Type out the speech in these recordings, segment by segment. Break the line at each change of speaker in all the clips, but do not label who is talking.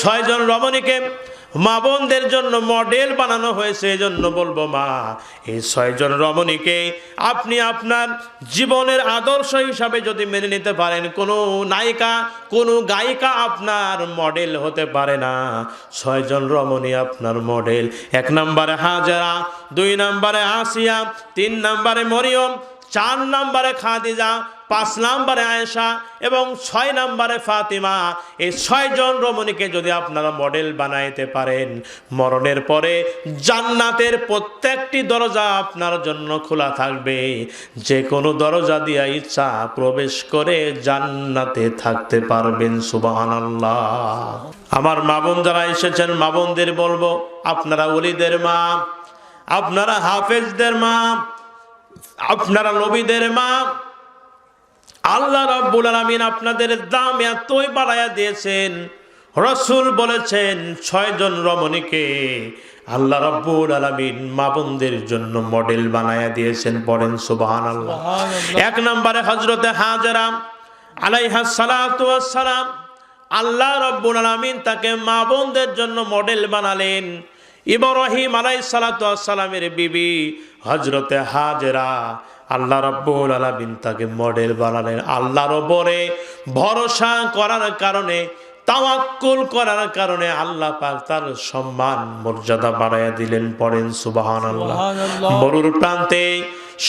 ছয়জন রমণীকে মা বোনদের জন্য মডেল বানানো হয়েছে এই জন্য বলব মা, এই ছয়জন রমণীকে আপনি আপনার জীবনের আদর্শ হিসাবে যদি মেনে নিতে পারেন, কোনো নায়িকা, কোনো গায়িকা আপনার মডেল হতে পারে না। ছয়জন রমণী আপনার মডেল। এক নম্বরে হাজারা, দুই নম্বরে আসিয়া, তিন নম্বরে মরিয়ম, চার নম্বরে খাদিজা পাঁচ নাম্বারে আয়েশা এবং ছয় নাম্বারে ফাতিমা। এই ছয়জন রমণীকে যদি আপনারা মডেল বানাইতে পারেন, মরণের পরে জান্নাতের প্রত্যেকটি দরজা আপনার জন্য খোলা থাকবে। যে কোনো দরজা দিয়া ইচ্ছা প্রবেশ করে জান্নাতে থাকতে পারবেন, সুবহানাল্লাহ। আমার মা বোন যারা এসেছেন, মা বোনদের বলব, আপনারা ওলিদের মা, আপনারা হাফেজদের মা, আপনারা নবীদের মা আল্লাহ রাব্বুল আলামিন আপনাদের দাম এতই বাড়াইয়া দিয়েছেন। রসুল বলেছেন ছয়জন রমণীকে আল্লাহ রাব্বুল আলামিন মা বোনদের জন্য মডেল বানাইয়া দিয়েছেন। পড়েন সুবহানাল্লাহ। এক নম্বরে হজরতে হাজারা আলাইহা সালাতু সালাম আল্লাহ রাব্বুল আলামিন তাকে মা বোনদের জন্য মডেল বানালেন। ইব্রাহিম আলাই সালামের বিবি হজরতে হাজরা আল্লাহ রব্বুল আলামিন তাকে মডেল বানালেন আল্লাহর ওপরে ভরসা করার কারণে তাওয়াক্কুল করার কারণে আল্লাহ পাক তার সম্মান মর্যাদা বাড়াইয়া দিলেন পড়েন সুবহানাল্লাহ
সুবহানাল্লাহ।
মরুর প্রান্তে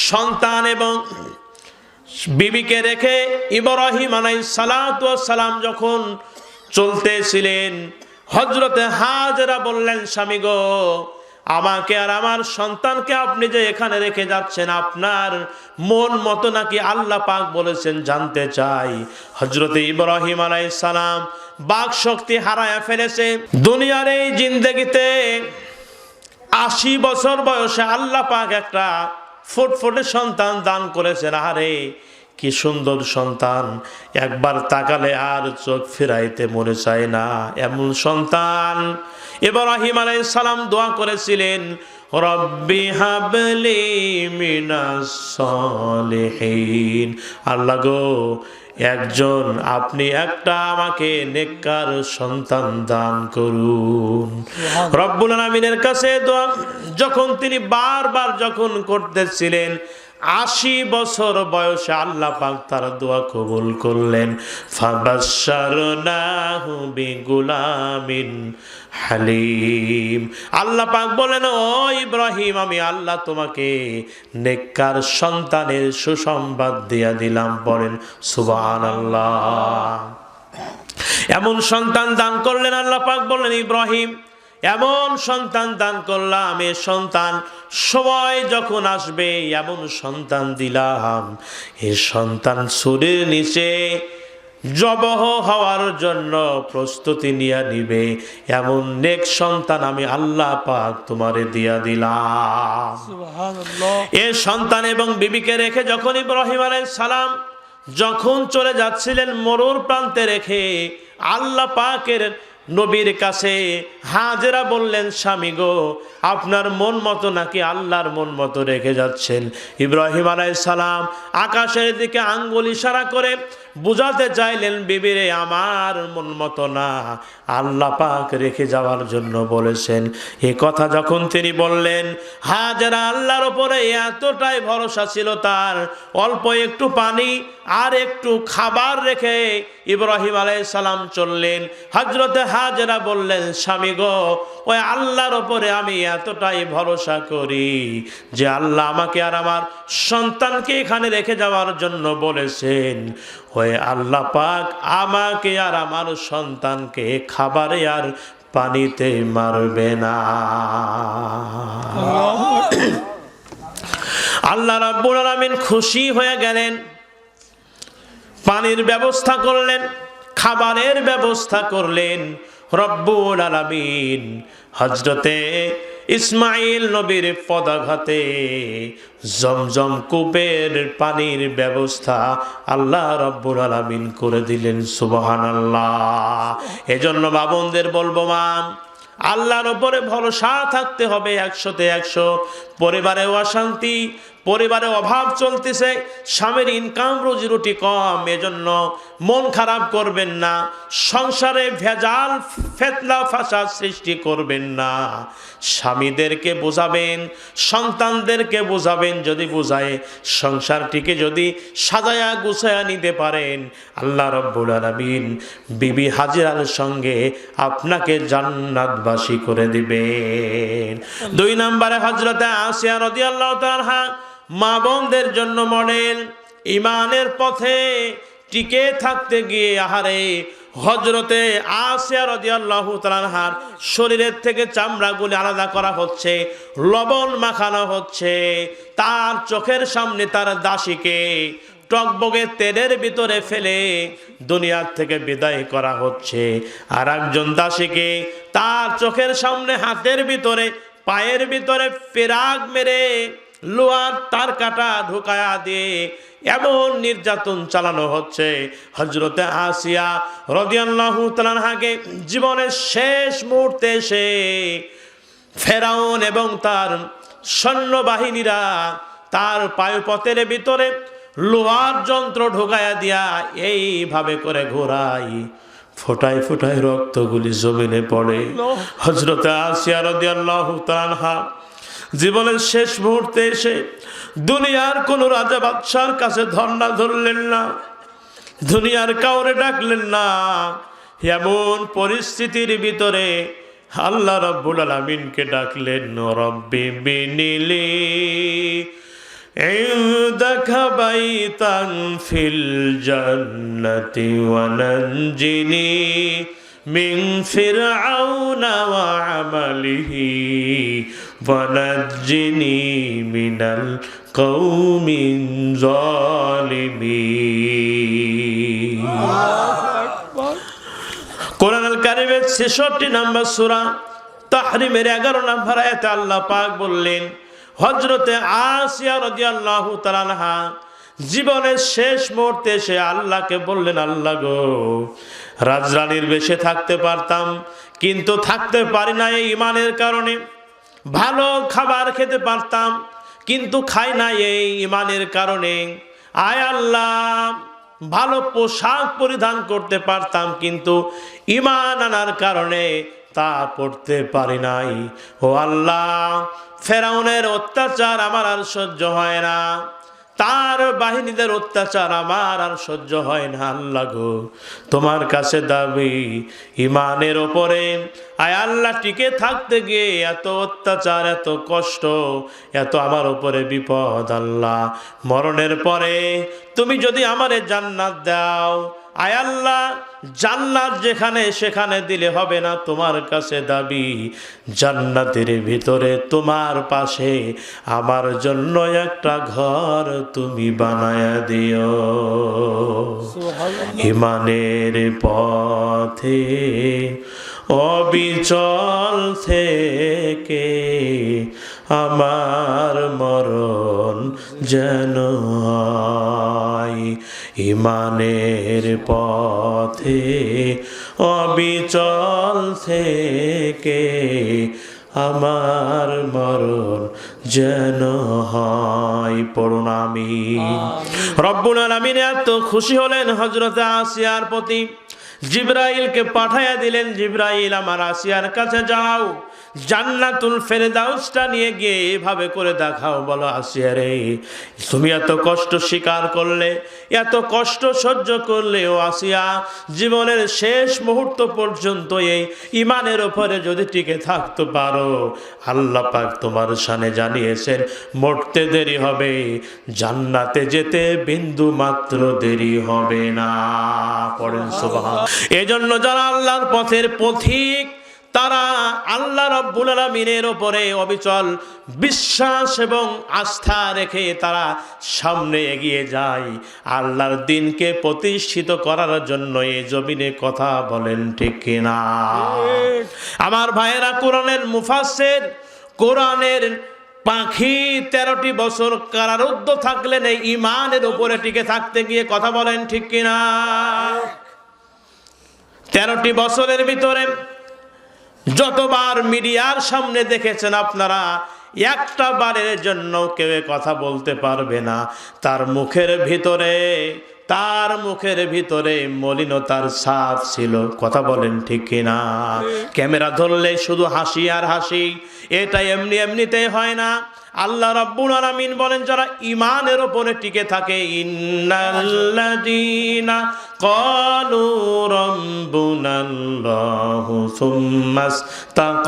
সন্তান এবং বিবিকে রেখে ইব্রাহিম আলাই সালাম যখন চলতেছিলেন হজরতে হাজরা বললেন স্বামী গো আমাকে আর আমার সন্তানকে আপনি যে এখানে রেখে যাচ্ছেন, আপনার মন মতো নাকি আল্লাহ পাক বলেছেন জানতে চাই। হজরতে ইব্রাহিম আলাই সালাম বাক শক্তি হারায়া ফেলেছে। দুনিয়ার এই জিন্দগিতে আশি বছর বয়সে আল্লাহ পাক একটা ফুটফুটে সন্তান দান করেছেন। আরে কি সুন্দর সন্তান। একবার তাকালে আর চোখ ফিরাইতে মনে চায় না এমন সন্তান। এবার আহিম আলাই সালাম দোয়া করেছিলেন রব্বি হাবলি মিনাস সলিহিন। আল্লাহ গো একজন আপনি একটা আমাকে নেককার সন্তান দান করুন। রব্বুল আলমিনের কাছে দোয়া যখন তিনি বারবার যখন করতেছিলেন আশি বছর বয়সে আল্লাহ পাক তার দোয়া কবুল করলেন। বিগুলামিন হালিম। আল্লাহ পাক বলেন, ও ইব্রাহিম, আমি আল্লাহ তোমাকে নেককার সন্তানের সুসংবাদ দিয়া দিলাম। বলেন পড়েন সুবহানাল্লাহ। এমন সন্তান দান করলেন আল্লাহ পাক বলেন, ইব্রাহিম এমন সন্তান দান করলাম এ সন্তান সময় যখন আসবে এমন সন্তান দিলাম। এ সন্তান সুরের নিচে জবহ হওয়ার জন্য প্রস্তুতি নিয়ে নিবে। এমন নেক সন্তান আমি আল্লাহ পাক তোমারে দিয়া দিলাম। এ সন্তান এবং বিবিকে রেখে যখন ইব্রাহিম আলাইহিস সালাম যখন চলে যাচ্ছিলেন মরুর প্রান্তে রেখে আল্লাহ পাকের নবীর কাছে হাজেরা বললেন, স্বামী গো, আপনার মন মতো নাকি আল্লাহর মন মতো রেখে যাচ্ছেন? ইব্রাহিম আলাই সালাম আকাশের দিকে আঙ্গুল ইশারা করে বুঝাতে চাইলেন, বিবিরে, আমার মন মতো না। আল্লাহ পাক রেখে যাওয়ার জন্য বলেছেন। এ কথা যখন তিনি বললেন, হাজারা আল্লাহর ওপরে এতটাই ভরসা ছিল তার, অল্প একটু পানি আর একটু খাবার রেখে ইব্রাহিম আলাই সালাম চললেন। হজরতে হাজরা বললেন, স্বামী গো, ওই আল্লাহর ওপরে আমি এতটাই ভরসা করি যে আল্লাহ আমাকে আর আমার সন্তানকে এখানে রেখে যাওয়ার জন্য বলেছেন। ওই আল্লাহ পাক আমাকে আর আমার সন্তানকে খাবারে আর পানিতে মারবে না। আল্লাহ রাব্বুল আলামিন খুশি হয়ে গেলেন, পানির ব্যবস্থা করলেন, খাবারের ব্যবস্থা করলেন। রব্বুল আলামিন হজরতে ইসমাইল নবীর পদাঘাতে জমজম কূপের পানির ব্যবস্থা আল্লাহ রব্বুল আলামিন করে দিলেন, সুবহানাল্লাহ। এজন্য বাবনদের বলব মা, আল্লাহর ওপরে ভরসা থাকতে হবে একশোতে একশো। পরিবারে অশান্তি, পরিবারে অভাব চলতেছে, স্বামীর ইনকাম রুজি রুটি কম, এজন্য মন খারাপ করবেন না, সংসারে ভেজাল ফেতনা ফাঁসা সৃষ্টি করবেন না। স্বামীদেরকে বোঝাবেন, সন্তানদেরকে বোঝাবেন, যদি বোঝায়, সংসারটিকে যদি সাজায়া গুছায়া নিতে পারেন, আল্লাহ রব্বুল আলমিন বিবি হাজিরার সঙ্গে আপনাকে জান্নাতবাসী করে দিবেন। দুই নম্বরে হজরতে আসিয়া রদি আল্লাহ মা বোনদের জন্য মডেল ইমানের পথে টিকে থাকতে গিয়ে আহারে হজরতে আসিয়া রদিয়াল্লাহু তালানহার শরীরের থেকে চামড়াগুলি আলাদা করা হচ্ছে, লবণ মাখানো হচ্ছে। তার চোখের সামনে তার দাসীকে টকবগে তেলের ভিতরে ফেলে দুনিয়ার থেকে বিদায় করা হচ্ছে। আর একজন দাসীকে তার চোখের সামনে হাতের ভিতরে, পায়ের ভিতরে ফেরাক মেরে লোহার তার কাটা ঢুকায়া দিয়ে এমন নির্যাতন চালানো হচ্ছে। হজরতে আসিয়া রদিয়াল্লাহু তালানহাকে জীবনের শেষ মুহূর্তে এসে ফেরাউন এবং তার সৈন্যবাহিনীরা তার পায়ুপথের ভিতরে লোহার যন্ত্র ঢোকায়া দিয়া এইভাবে করে ঘোরাই ফোটায় ফোটায় রক্তগুলি জমিনে পড়ে। হজরতে আসিয়া রদিয়াল্লাহু তালানহা জীবনের শেষ মুহূর্তে এসে দুনিয়ার কোন রাজা বাদশার কাছে ধর্ণা ধরলেন না দুনিয়ার কাউরে ডাকলেন না এমন পরিস্থিতির ভিতরে আল্লাহ রব্বুল আলমিনকে ডাকলেন রব্বি বিনিলি عندك بيتا في الجنة وننجني من فرعون وعمله ونجني من القوم الظالمين কোরআন আল কারিমের ছেষট্টি নাম্বার সুরা তাহরিমের এগারো নাম্বার আয়াতে আল্লাহ পাক বললেন হজরতে আসিয়া রাদিয়াল্লাহু তাআলা জীবনের শেষ মুহূর্তে সে আল্লাহকে বললেন আল্লাহ গো রাজরানীর বেশে থাকতে পারতাম কিন্তু থাকতে পারি না এই ইমানের কারণে ভালো খাবার খেতে পারতাম কিন্তু খাই না এই ইমানের কারণে। আয় আল্লাহ, ভালো পোশাক পরিধান করতে পারতাম কিন্তু ইমান আনার কারণে তা পড়তে পারি নাই। ও আল্লাহ, ফেরাউনের অত্যাচার আমার আর সহ্য হয় না। তার বাহিনীদের অত্যাচার আমার আর সহ্য হয় না, আল্লাহ গো। তোমার কাছে দাবি, ইমানের ওপরে। আয় আল্লাহ, টিকে থাকতে গিয়ে এত অত্যাচার, এত কষ্ট, এত আমার ওপরে বিপদ, আল্লাহ। মরণের পরে তুমি যদি আমারে জান্নাত দাও আয় আল্লাহ জান্নাত যেখানে সেখানে দিলে হবে না তোমার কাছে দাবি। জান্নাতের ভিতরে তোমার পাশে আমার জন্য একটা ঘর তুমি বানায়া দিও। ইমানের পথে অবিচল থেকে আমার মরণ যেন ইমানের পথে অবিচল থেকে আমার মরণ যেন হয়। পড়ুন আমি রব্বুল আলমিন এত খুশি হলেন হজরতে আসিয়ার প্রতি। জিব্রাইলকে পাঠাইয়া দিলেন জিব্রাইল আমার আসিয়ার কাছে যাও। জান্নাতুল ফেরদাউসটা নিয়ে গিয়ে এভাবে করে দেখাও, বলো আসিয়া রে। তুমি এত কষ্ট স্বীকার করলে, এত কষ্ট সহ্য করলে, ও আসিয়া, জীবনের শেষ মুহূর্ত পর্যন্ত এই ইমানের ওপরে যদি টিকে থাকতে পারো, আল্লাহ পাক তোমার সানে জানিয়েছেন, মরতে দেরি হবে, জান্নাতে যেতে বিন্দু মাত্র দেরি হবে না। পড়েন সুবাহ এজন্য যারা আল্লাহর পথের পথিক তারা আল্লাহ রব্বুল আলমিনের ওপরে অবিচল বিশ্বাস এবং আস্থা রেখে তারা সামনে এগিয়ে যায়। আল্লাহর দিনকে প্রতিষ্ঠিত করার জন্য এই জমিনে কথা বলেন ঠিক কিনা? আমার ভাইয়েরা, কোরআনের মুফাসের কোরআনের পাখি তেরোটি বছর কারারুদ্ধ থাকলেন এই ইমানের উপরে টিকে থাকতে গিয়ে কথা বলেন ঠিক কিনা? তেরোটি বছরের ভিতরে যতবার মিডিয়ার সামনে দেখেছেন আপনারা একটা বারের জন্য কেউ কথা বলতে পারবে না। তার মুখের ভিতরে তার মুখের ভিতরে মলিনতার সাপ ছিল। কথা বলেন ঠিক কিনা? ক্যামেরা ধরলে শুধু হাসি আর হাসি এটা এমনি এমনিতেই হয় না। আল্লাহ রাব্বুল আলামিন বলেন যারা ইমানের ওপরে টিকে থাকে ইন্নাল্লাযীনা ক্বালু রাব্বুনাল্লাহু সুম্মাস্তাকামু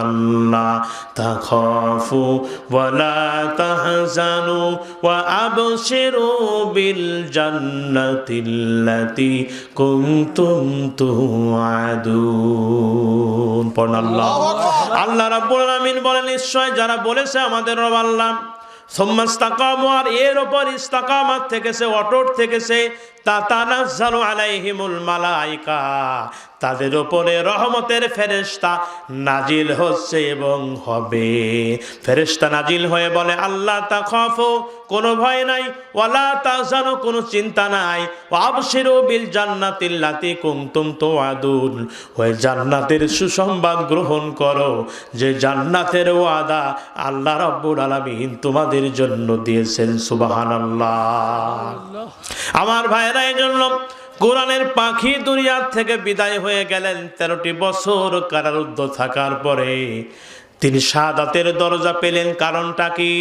আল্লা তাখাফু ওয়া লা তাহজানু ওয়া আবশিরু বিল জান্নাতিল্লাতী কুনতুম তুআদুন পড়ুন আল্লাহ। আল্লাহ রাব্বুল আলামিন বলেন নিশ্চয় যারা বলেছে আমাদের রব আল্লাহ। সোম্মাস্তাকাম আর এর ওপর ইস্তাকামাত থেকেছে অটোট থেকেছে তা তানাজ্জালু আলাইহিমুল মালাইকা। তাদের ওপরে রহমতের ফেরেশতা নাজিল হচ্ছে এবং হবে। ফেরেশতা নাজিল হয়ে বলে আল্লাহ তা খফো কোনো ভয় নাই। ওয়ালা তাহজানু কোনো চিন্তা নাই। আবশিরু বিল জান্নাতিল্লাতি কুনতুম তুআদুন ওই জান্নাতের সুসংবাদ গ্রহণ করো। যে জান্নাতের ওয়াদা আল্লাহ রাব্বুল আলামিন তোমাদের জন্য দিয়েছেন সুবহানাল্লাহ। আমার ভাইরা এই জন্য কোরআনের পাখি দুনিয়ার থেকে বিদায় হয়ে গেলেন তেরোটি বছর কারারুদ্ধ থাকার পরে। তিনি শাহাদাতের দরজা পেলেন কারণটা কি?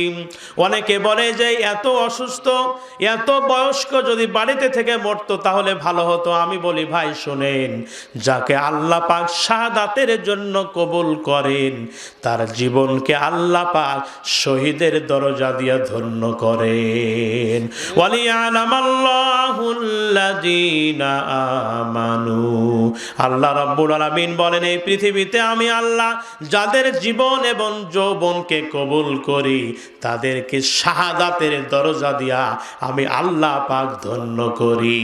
অনেকে বলে যে এত অসুস্থ, এত বয়স্ক যদি বাড়িতে থেকে মরতো তাহলে ভালো হতো। আমি বলি, ভাই, শোনেন, যাকে আল্লাহ পাক শাহাদাতের জন্য কবুল করেন, তার জীবনকে আল্লাহ পাক শহীদের দরজা দিয়ে ধন্য করেন। আমানু। আল্লাহ রাব্বুল আলামিন বলেন, এই পৃথিবীতে আমি আল্লাহ যাদের জীবন এবং যৌবনকে কবুল করি, তাদেরকে শাহাদাতের দরজা দিয়া আমি আল্লাহ পাক ধন্য করি।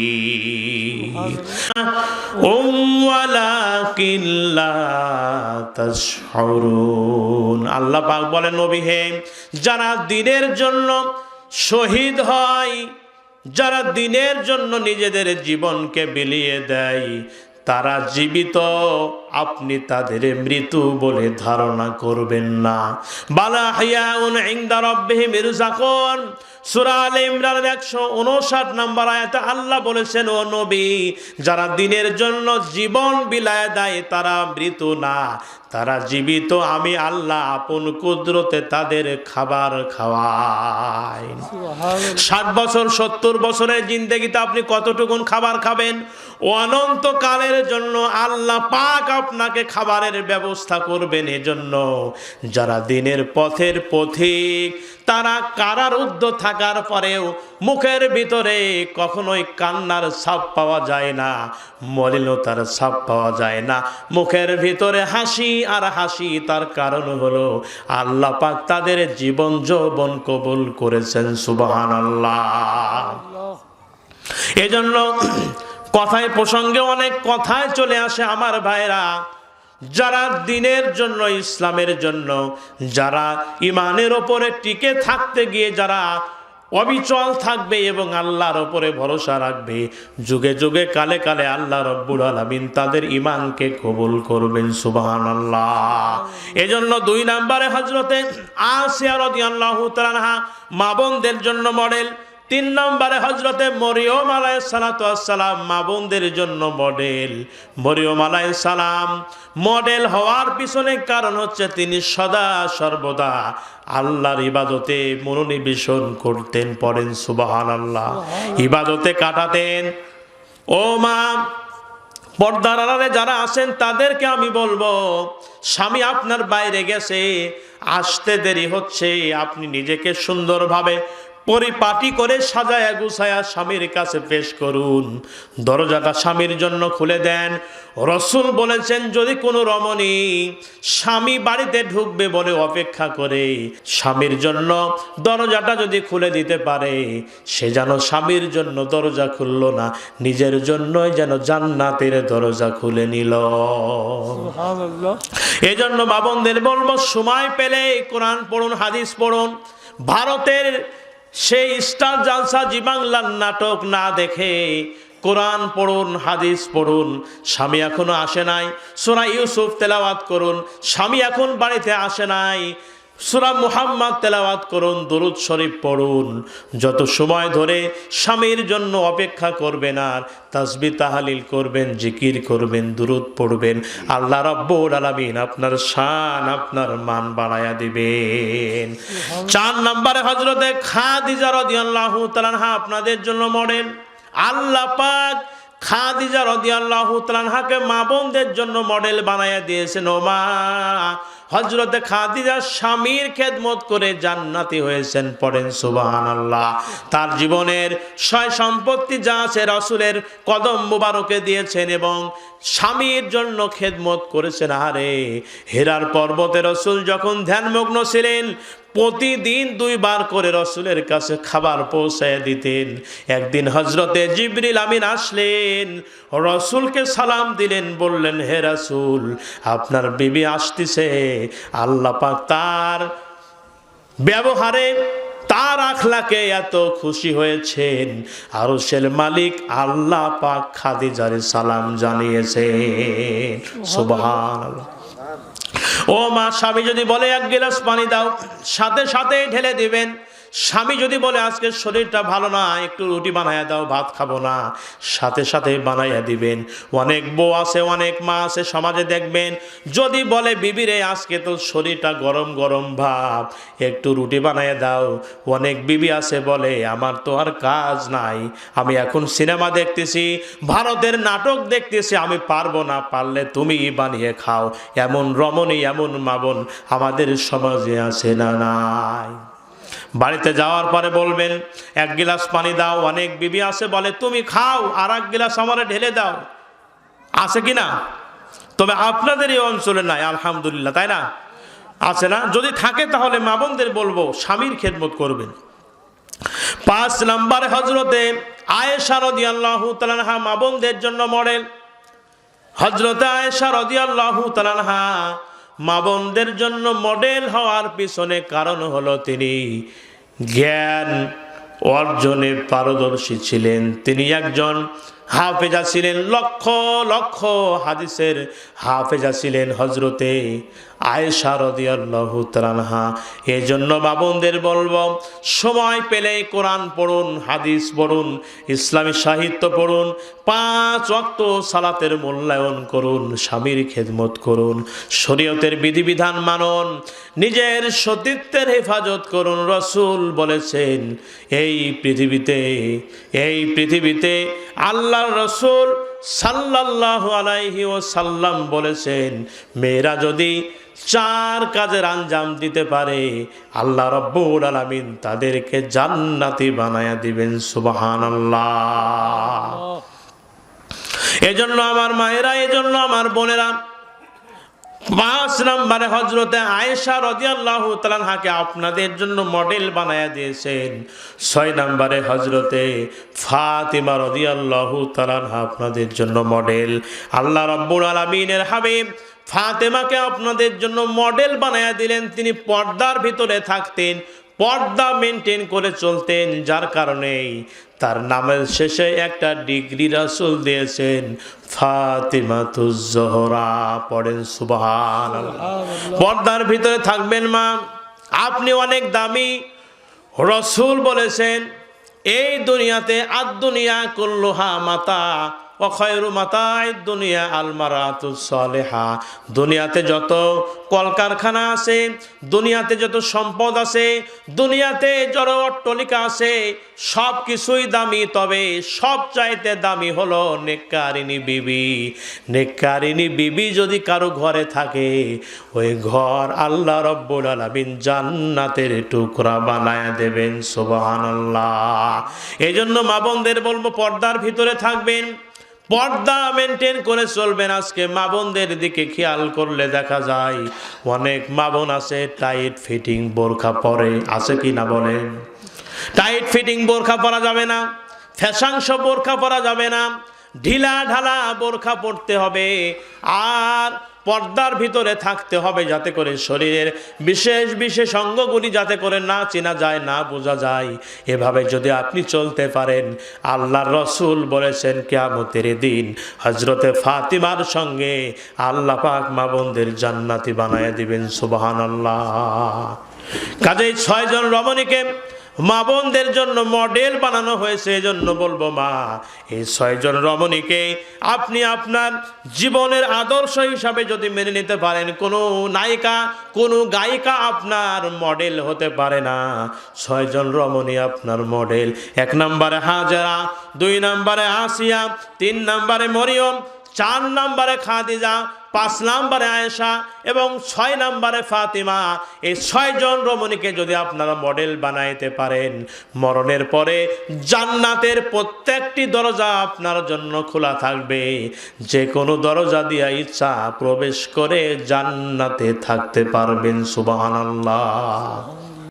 আল্লাহ পাক বলেন, নবী হে, যারা দিনের জন্য শহীদ হয়, যারা দিনের জন্য নিজেদের জীবনকে বিলিয়ে দেয় তারা জীবিত আপনি তাদের মৃত্যু বলে ধারণা করবেন না। বালা হায়াউন ইনদা রাব্বিহিম ইরজাকুন। সূরা আলে ইমরানের 159 নম্বর আয়াতে আল্লাহ বলেছেন ও নবী যারা দিনের জন্য জীবন বিলায় দেয় তারা মৃত না। তারা জীবিত আমি আল্লাহ আপন কুদরতে তাদের খাবার খাওয়াই। ষাট বছর সত্তর বছরের জিন্দগিতে আপনি কতটুকুন খাবার খাবেন? অনন্তকালের জন্য আল্লাহ পাক আপনাকে খাবারের ব্যবস্থা করবেন। এজন্য যারা দিনের পথের পথিক তারা কারারুদ্ধ থাকার পরেও মুখের ভিতরে কখনোই কান্নার ছাপ পাওয়া যায় না, মলিনতার ছাপ পাওয়া যায় না। মুখের ভিতরে হাসি আর হাসি তার কারণ হলো আল্লাহ পাক তাদের জীবন যৌবন কবুল করেছেন সুবহান এজন্য কথায় প্রসঙ্গে অনেক কথায় চলে আসে আমার ভাইরা যারা দিনের জন্য, ইসলামের জন্য, যারা ইমানের ওপরে টিকে থাকতে গিয়ে যারা অবিচল থাকবে এবং আল্লাহর ওপরে ভরসা রাখবে, যুগে যুগে কালে কালে আল্লাহ রব্বুল আলমিন তাদের ইমানকে কবুল করবেন সুবাহান আল্লাহ এজন্য দুই নম্বরে হজরতে আসিয়া রাদিয়াল্লাহু তাআলা মা বোনদের জন্য মডেল তিন নম্বরে হজরতে মরিয়ম আলাই সালাম মা বোনদের জন্য মডেল। মরিয়ম আলাই সালাম মডেল হওয়ার পিছনে কারণ হচ্ছে তিনি সদা সর্বদা আল্লাহর ইবাদতে মনোনিবেশন করতেন পড়েন সুবাহান আল্লাহ ইবাদতে কাটাতেন। ও মা পর্দার আড়ালে যারা আছেন তাদেরকে আমি বলব স্বামী আপনার বাইরে গেছে আসতে দেরি হচ্ছে আপনি নিজেকে সুন্দরভাবে পরিপাটি করে সাজায়া গুছায়া স্বামীর কাছে পেশ করুন। দরজাটা স্বামীর জন্য খুলে দেন। রসুল বলেছেন যদি কোনো রমণী স্বামী বাড়িতে ঢুকবে বলে অপেক্ষা করে স্বামীর জন্য দরজাটা যদি খুলে দিতে পারে সে যেন স্বামীর জন্য দরজা খুললো না নিজের জন্যই যেন জান্নাতের দরজা খুলে নিল। এই জন্য বাবনদের বলব সময় পেলে কোরআন পড়ুন হাদিস পড়ুন। ভারতের সেই স্টার জালসা জি বাংলার নাটক না দেখে কোরআন পড়ুন, হাদিস পড়ুন, স্বামী এখনও আসে নাই সোনা ইউসুফ তেলাওয়াত করুন, স্বামী এখন বাড়িতে আসে নাই। সুরা মুহাম্মদ তেলাওয়াত করুন, দরুদ শরীফ পড়ুন। যত সময় ধরে স্বামীর জন্য অপেক্ষা করবেন আর তাসবি তাহালিল করবেন, জিকির করবেন, দুরুদ পড়বেন, আল্লাহ রব্বুল আলামিন আপনার শান, আপনার মান বাড়ায়া দিবেন। চার নম্বরে হজরতে খাদিজা রাদিয়াল্লাহু তাআলা আপনাদের জন্য মডেল। আল্লাহ পাক খাদিজা রাদিয়াল্লাহু তাআলাকে মা বোনদের জন্য মডেল বানায়া দিয়েছেন। ও মা হজরতে খাদিজা স্বামীর খেদমত করে জান্নাতি হয়েছেন পড়েন সুবাহান আল্লাহ তার জীবনের সয় সম্পত্তি যা আছে রসুলের কদম মুবারকে দিয়েছেন এবং স্বামীর জন্য খেদমত করেছেন। আরে, হেরার পর্বতে রসুল যখন ধ্যানমগ্ন ছিলেন প্রতিদিন দুইবার করে রসুলের কাছে খাবার পৌঁছায় দিতেন। একদিন হজরতে জিবরিল আমিন আসলেন রসুলকে সালাম দিলেন বললেন হে রাসুল আপনার বিবি আসতেছে। আল্লাহ পাক তার ব্যবহারে তার আখলাকে এত খুশি হয়েছেন। আরও সেল মালিক আল্লাহ পাক খাদিজারে সালাম জানিয়েছে সুবহানাল্লাহ। ও মা, স্বামী যদি বলে এক গিলাস পানি দাও, সাথে সাথে ঢেলে দিবেন। স্বামী যদি বলে আজকে শরীরটা ভালো না, একটু রুটি বানাইয়া দাও, ভাত খাব না, সাথে সাথে বানাইয়া দিবেন। অনেক বউ আছে, অনেক মা আছে, সমাজে দেখবেন, যদি বলে, বিবিরে, আজকে তো শরীরটা গরম গরম ভাব, একটু রুটি বানাইয়া দাও। অনেক বিবি আছে, বলে, আমার তো আর কাজ নাই, আমি এখন সিনেমা দেখতেছি, ভারতের নাটক দেখতেছি, আমি পারব না, পারলে তুমি বানিয়ে খাও। এমন রমণী এমন মাবন আমাদের সমাজে আছে না নাই। বাড়িতে যাওয়ার পরে বলবেন, এক গিলাস পানি দাও, অনেক বিবি আছে বলে, তুমি খাও, আর এক গিলাস আমারে ঢেলে দাও। আছে কি না? তবে আপনাদের এই অঞ্চলে নাই, আলহামদুলিল্লাহ, তাই না? আছে না? যদি থাকে তাহলে মা বোনদের বলব, স্বামীর খেদমত করবেন। পাঁচ নম্বরে হজরতে আয়েশা রদি আল্লাহ তালানহা মা বোনদের জন্য মডেল। হজরতে আয়েশা রদি আল্লাহ তালানহা মা বোনদের জন্য মডেল হওয়ার পিছনে কারণ হলো তিনি জ্ঞান অর্জনে পারদর্শী ছিলেন। তিনি একজন হাফেজা ছিলেন, লক্ষ লক্ষ হাদিসের হাফেজা ছিলেন হজরতে আয়েশা রদিয়াল্লাহু তাআলা এই জন্য বাবনদের বলব, সময় পেলে কোরআন পড়ুন, হাদিস পড়ুন, ইসলামী সাহিত্য পড়ুন, পাঁচ অক্ত সালাতের মূল্যায়ন করুন, স্বামীর খেদমত করুন, শরীয়তের বিধিবিধান মানন, নিজের সতীত্বের হেফাজত করুন, রসুল বলেছেন, এই পৃথিবীতে এই পৃথিবীতে আল্লাহ রসুল সাল্লাল্লাহু আলাইহি ও সাল্লাম বলেছেন, মেয়েরা যদি চার কাজের আঞ্জাম দিতে পারে। আল্লাহ রব্বুল আলামিন তাদেরকে জান্নাতি বানায়া দিবেন, সুবহানাল্লাহ। এজন্য আমার মায়েরা, এজন্য আমার বোনেরা, পাঁচ নম্বরে হজরতে আয়েশা রদিয়াল্লাহু তালানহাকে আপনাদের জন্য মডেল বানায়া দিয়েছেন। ছয় নম্বরে হজরতে ফাতিমা রদিয়াল্লাহু তালানহা আপনাদের জন্য মডেল। আল্লাহ রব্বুল আলমিনের হাবিব ফাতেমাকে আপনাদের জন্য মডেল বানায়া দিলেন, তিনি পর্দার ভিতরে থাকতেন, পর্দা মেনটেন করে চলতেন, যার কারণেই তার নামের শেষে একটা ডিগ্রি রাসুল দিয়েছেন ফাতিমাতুজোহরা পড়েন সুবহান পর্দার ভিতরে থাকবেন মা, আপনি অনেক দামি রসুল বলেছেন, এই দুনিয়াতে আদ দুনিয়া কুল্লুহা মাতা দুনিয়াতে যত কলকারখানা আছে, দুনিয়াতে যত সম্পদ আছে, দুনিয়াতে যত অট্টলিকা আছে সব কিছুই দামি, তবে সব চাইতে দামি হলো নেকারিনী বিবি। নেকারিনী বিবি যদি কারও ঘরে থাকে, ওই ঘর আল্লাহ রব্বুল আলামিন জান্নাতের টুকরা বানায় দেবেন, সুবহানাল্লাহ। এই জন্য মা বোনদের বলব, পর্দার ভিতরে থাকবেন। পর্দা মেনটেন করে চলবেন। আজকে মা বোনদের দিকে খেয়াল করলে দেখা যায়, অনেক মা বোন আছে টাইট ফিটিং বোরখা পরে। আছে কি না বলেন? টাইট ফিটিং বোরখা পরা যাবে না ফ্যাশাংশ বোরখা পরা যাবে না, ঢিলা ঢালা বোরখা পরতে হবে। আর পর্দার ভিতরে থাকতে হবে যাতে করে শরীরের বিশেষ বিশেষ অঙ্গগুলি যাতে করে না চেনা যায়, না বোঝা যায়। এভাবে যদি আপনি চলতে পারেন, আল্লাহর রসুল বলেছেন, কেয়ামতের দিন হজরতে ফাতিমার সঙ্গে আল্লাহ পাক মা বোনদের জান্নাতি বানায় দিবেন সুবাহান আল্লাহ কাজেই ছয়জন রমণীকে মা বোনদের জন্য মডেল বানানো হয়েছে এই জন্য বলব মা, এই ছয়জন রমণীকে আপনি আপনার জীবনের আদর্শ হিসাবে যদি মেনে নিতে পারেন, কোনো নায়িকা, কোনো গায়িকা আপনার মডেল হতে পারে না। ছয়জন রমণী আপনার মডেল। এক নম্বরে হাজারা, দুই নম্বরে আসিয়া, তিন নম্বরে মরিয়ম, চার নম্বরে খাদিজা পাঁচ নম্বরে আয়েশা এবং ছয় নম্বরে ফাতিমা। এই ছয়জন রমণীকে যদি আপনারা মডেল বানাইতে পারেন, মরণের পরে জান্নাতের প্রত্যেকটি দরজা আপনার জন্য খোলা থাকবে। যে কোনো দরজা দিয়া ইচ্ছা প্রবেশ করে জান্নাতে থাকতে পারবেন, সুবহানাল্লাহ।